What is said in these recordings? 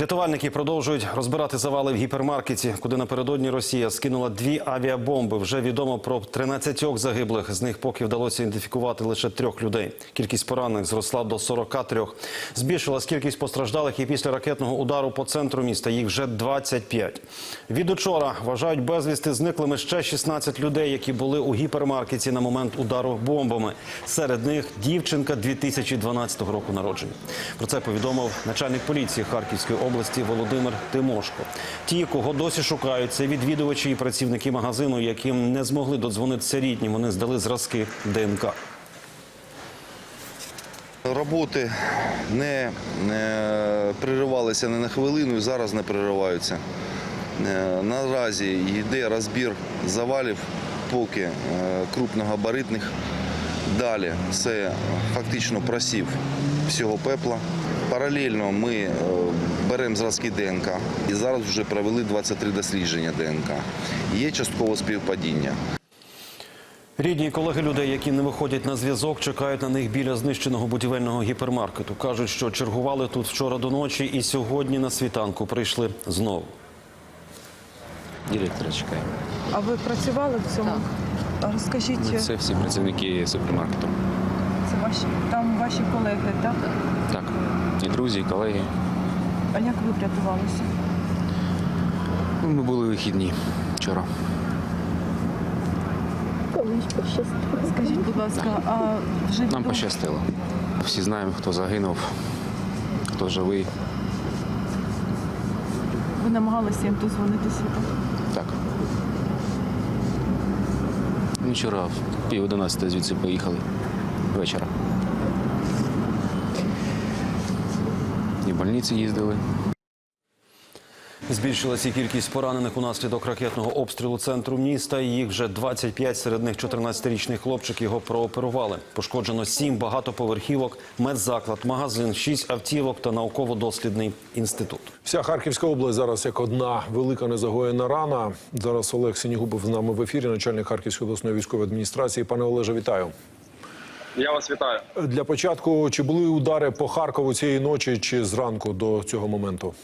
Рятувальники продовжують розбирати завали в гіпермаркеті, куди напередодні Росія скинула дві авіабомби. Вже відомо про 13 загиблих. З них поки вдалося ідентифікувати лише трьох людей. Кількість поранених зросла до 43. Збільшилась кількість постраждалих і після ракетного удару по центру міста. Їх вже 25. Від учора вважають безвісти зниклими ще 16 людей, які були у гіпермаркеті на момент удару бомбами. Серед них дівчинка 2012 року народження. Про це повідомив начальник поліції Харківської області Володимир Тимошко. Ті, кого досі шукають, це відвідувачі і працівники магазину, яким не змогли додзвонитися рідні. Вони здали зразки ДНК. Роботи не, не переривалися ні на хвилину і зараз не перериваються. Е, Наразі йде розбір завалів поки е, крупногабаритних. Далі це фактично просів всього пепла. Паралельно ми е, беремо зразки ДНК і зараз вже провели 23 дослідження ДНК. Є часткове співпадіння. Рідні і колеги людей, які не виходять на зв'язок, чекають на них біля знищеного будівельного гіпермаркету. Кажуть, що чергували тут вчора до ночі і сьогодні на світанку прийшли знову. Директора чекає. А ви працювали в цьому? А розкажіть, це... Це всі працівники супермаркету. ваші там ваші колеги, так? Так. І друзі, і колеги. А як ви врятувалися? Ну, Ми були вихідні вчора. Скажіть, будь ласка, а вже Нам відомо- пощастило. Всі знаємо, хто загинув, хто живий. ви намагалися їм дозвонитися? так? Так. Вчора в пів одинадцяти звідси поїхали вечора. І в больниці їздили. Збільшилася кількість поранених унаслідок ракетного обстрілу центру міста. Їх вже 25, серед них 14-річний хлопчик. Його прооперували. Пошкоджено 7 багатоповерхівок, медзаклад, магазин, 6 автівок та науково-дослідний інститут. Вся Харківська область зараз як одна велика незагоєна рана. Зараз Олег Сінігубов з нами в ефірі, начальник Харківської обласної військової адміністрації. Пане Олеже, вітаю. Я вас вітаю. Для початку, чи були удари по Харкову цієї ночі, чи зранку до цього моменту?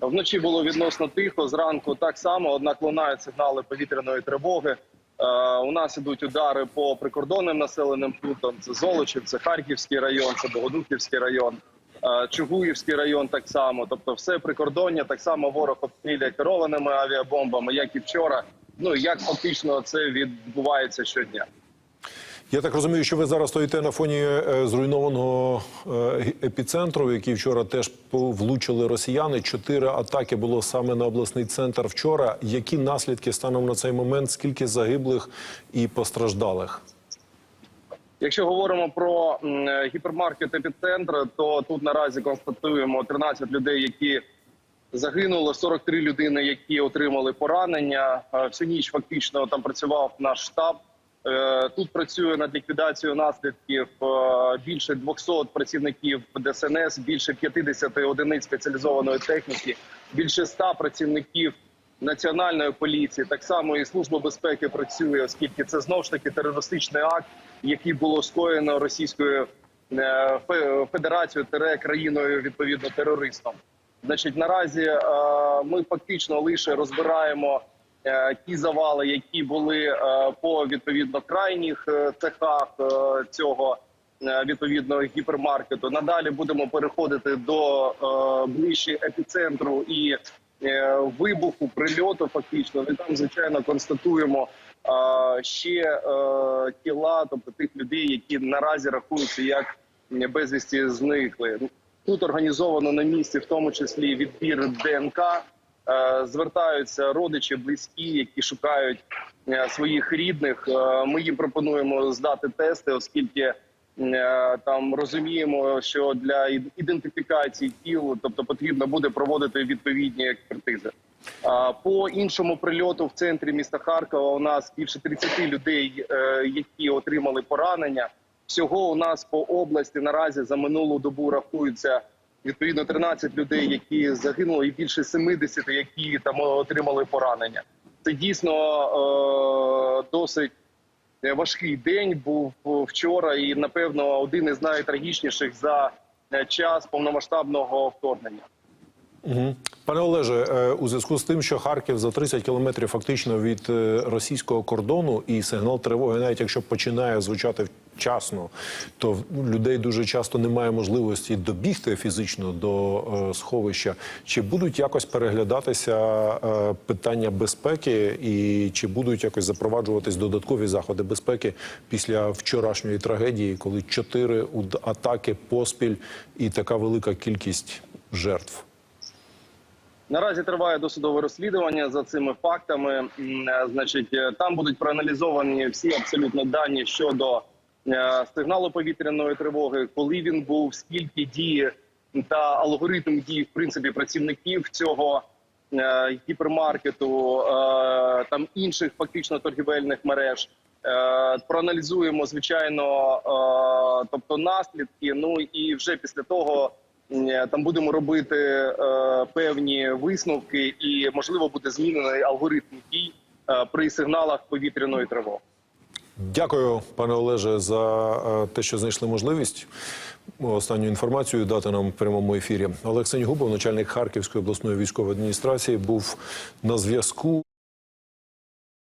Вночі було відносно тихо. Зранку так само, однак лунають сигнали повітряної тривоги. Е, у нас ідуть удари по прикордонним населеним пунктам. Це Золочів, це Харківський район, це Богодухівський район, е, Чугуївський район. Так само. Тобто, все прикордоння. Так само ворог обстріляє керованими авіабомбами, як і вчора. Ну як фактично це відбувається щодня. Я так розумію, що ви зараз стоїте на фоні е, зруйнованого е, епіцентру, який вчора теж влучили росіяни. Чотири атаки було саме на обласний центр вчора. Які наслідки станом на цей момент? Скільки загиблих і постраждалих? Якщо говоримо про е, гіпермаркет епіцентр, то тут наразі констатуємо 13 людей, які загинули, 43 людини, які отримали поранення. Всю ніч фактично там працював наш штаб. Е, Тут працює над ліквідацією наслідків е, більше 200 працівників ДСНС, більше 50 одиниць спеціалізованої техніки, більше 100 працівників національної поліції. Так само і служба безпеки працює, оскільки це знов ж таки терористичний акт, який було скоєно Російською е, Федерацією тере країною відповідно терористом. Значить, наразі ми фактично лише розбираємо ті завали, які були е, по відповідно крайніх е, цехах е, цього е, відповідного гіпермаркету. Надалі будемо переходити до е, ближче епіцентру і е, вибуху, прильоту. Фактично, і там звичайно констатуємо е, ще е, тіла, тобто тих людей, які наразі рахуються як безвісті зникли. Тут організовано на місці, в тому числі відбір ДНК. Е, Звертаються родичі, близькі, які шукають е, своїх рідних. Е, Ми їм пропонуємо здати тести, оскільки там розуміємо, що для ідентифікації тіл, тобто потрібно буде проводити відповідні експертизи. По іншому прильоту в центрі міста Харкова у нас більше 30 людей, які отримали поранення. Всього у нас по області наразі за минулу добу рахується відповідно 13 людей, які загинули, і більше 70, які там отримали поранення. Це дійсно е, досить важкий день був вчора, і напевно один із найтрагічніших за е, час повномасштабного вторгнення. Пане Олеже, е, у зв'язку з тим, що Харків за 30 кілометрів фактично від е, російського кордону, і сигнал тривоги, навіть якщо починає звучати вчасно, то в людей дуже часто немає можливості добігти фізично до е, сховища. Чи будуть якось переглядатися е, питання безпеки, і чи будуть якось запроваджуватись додаткові заходи безпеки після вчорашньої трагедії, коли чотири атаки поспіль і така велика кількість жертв? Наразі триває досудове розслідування за цими фактами. Е, Значить, е, там будуть проаналізовані всі абсолютно дані щодо сигналу повітряної тривоги, коли він був, скільки діє та алгоритм дій в принципі працівників цього е, гіпермаркету, е, там інших фактично торгівельних мереж. Е, Проаналізуємо звичайно, е, тобто наслідки. Ну і вже після того е, там будемо робити е, певні висновки, і можливо буде змінений алгоритм дій е, при сигналах повітряної тривоги. Дякую, пане Олеже, за е, те, що знайшли можливість останню інформацію дати нам в прямому ефірі. Олексій Губов, начальник Харківської обласної військової адміністрації, був на зв'язку.